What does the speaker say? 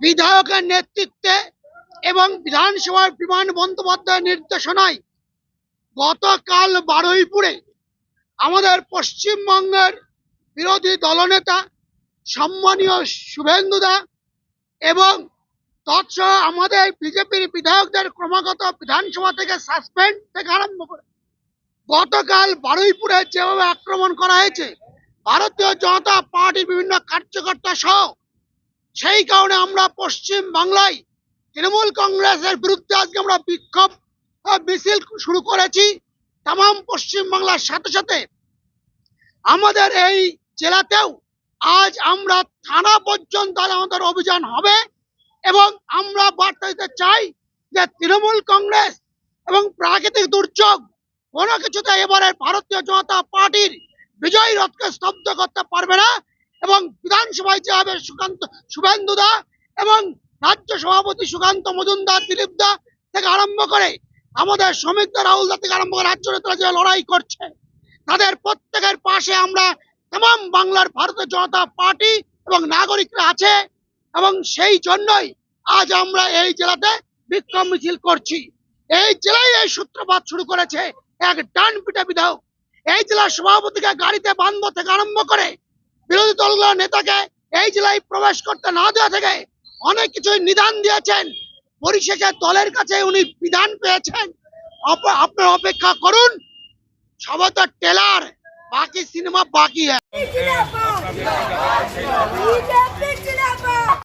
বিধায়কের নেতৃত্বে এবং বিধানসভার বিমান বন্দ্যোপাধ্যায়ের নির্দেশনায় গতকাল বারুইপুরে আমাদের পশ্চিমবঙ্গের বিরোধী দলনেতা সম্মানীয় শুভেন্দুদা এবং তৎসহ আমাদের বিজেপির বিধায়কদের ক্রমাগত বিধানসভা থেকে সাসপেন্ড থেকে আরম্ভ করে গতকাল বারুইপুরে যেভাবে আক্রমণ করা হয়েছে, ভারতীয় জনতা পার্টির বিভিন্ন কার্যকর্তা সহ সেই কারণে আমরা পশ্চিম বাংলায় তৃণমূল কংগ্রেসের বিরুদ্ধে আজকে আমরা বিক্ষোভ মিছিল শুরু করেছি। তাম পশ্চিম বাংলার সাথে সাথে আমাদের এই জেলাতেও আজ আমরা থানা পর্যন্ত আমাদের অভিযান হবে এবং আমরা বার্তা দিতে চাই যে তৃণমূল কংগ্রেস এবং প্রাকৃতিক দুর্যোগ কোনো কিছুতে এবারের ভারতীয় জনতা পার্টির বিজয়ী রথকে স্তব্ধ করতে পারবে না। এবং বিধানসভায় যে হবে সুকান্ত, শুভেন্দু দা এবং রাজ্য সভাপতি সুকান্ত মজুমদার, দিলীপ দা থেকে আরম্ভ করে আমাদের দা, রাহুল দা থেকে আরম্ভ করে রাজ্য নেতারা যে লড়াই করছে, তাদের প্রত্যেকের পাশে আমরা তাম বাংলার ভারতীয় জনতা পার্টি এবং নাগরিকরা আছে এবং সেই জন্যই আজ আমরা এই জেলাতে বিক্ষোভ মিছিল করছি। এই জেলায় এই সূত্রপাত শুরু করেছে এক ডান পিটা বিধায়ক। এই জেলার সভাপতিকে গাড়িতে বান্ধব থেকে আরম্ভ করে বিরোধী দলগুলোর নেতাকে এই জেলায় প্রবেশ করতে না দেওয়া থেকে অনেক কিছুই নিদান দিয়েছেন। পরিশেষে দলের কাছে উনি বিধান পেয়েছেন। আপনার অপেক্ষা করুন। সবাই তো টেলার, বাকি সিনেমা বাকি হ্যাঁ